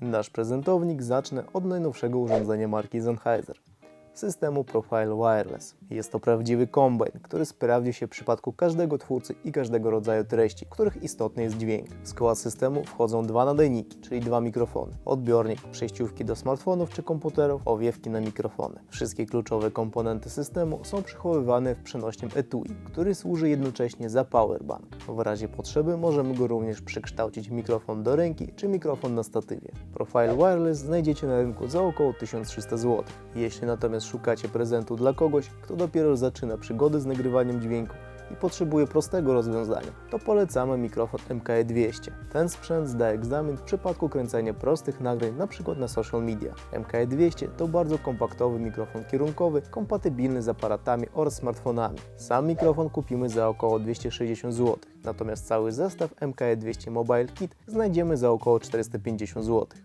Nasz prezentownik zacznę od najnowszego urządzenia marki Sennheiser systemu Profile Wireless. Jest to prawdziwy kombajn, który sprawdzi się w przypadku każdego twórcy i każdego rodzaju treści, których istotny jest dźwięk. W skład systemu wchodzą dwa nadajniki, czyli dwa mikrofony, odbiornik, przejściówki do smartfonów czy komputerów, owiewki na mikrofony. Wszystkie kluczowe komponenty systemu są przechowywane w przenośnym etui, który służy jednocześnie za powerbank. W razie potrzeby możemy go również przekształcić w mikrofon do ręki czy mikrofon na statywie. Profile Wireless znajdziecie na rynku za około 1300 zł. Jeśli natomiast szukacie prezentu dla kogoś, kto dopiero zaczyna przygody z nagrywaniem dźwięku i potrzebuje prostego rozwiązania, to polecamy mikrofon MKE200. Ten sprzęt zda egzamin w przypadku kręcenia prostych nagrań, np. na social media. MKE200 to bardzo kompaktowy mikrofon kierunkowy, kompatybilny z aparatami oraz smartfonami. Sam mikrofon kupimy za około 260 zł, natomiast cały zestaw MKE200 Mobile Kit znajdziemy za około 450 zł.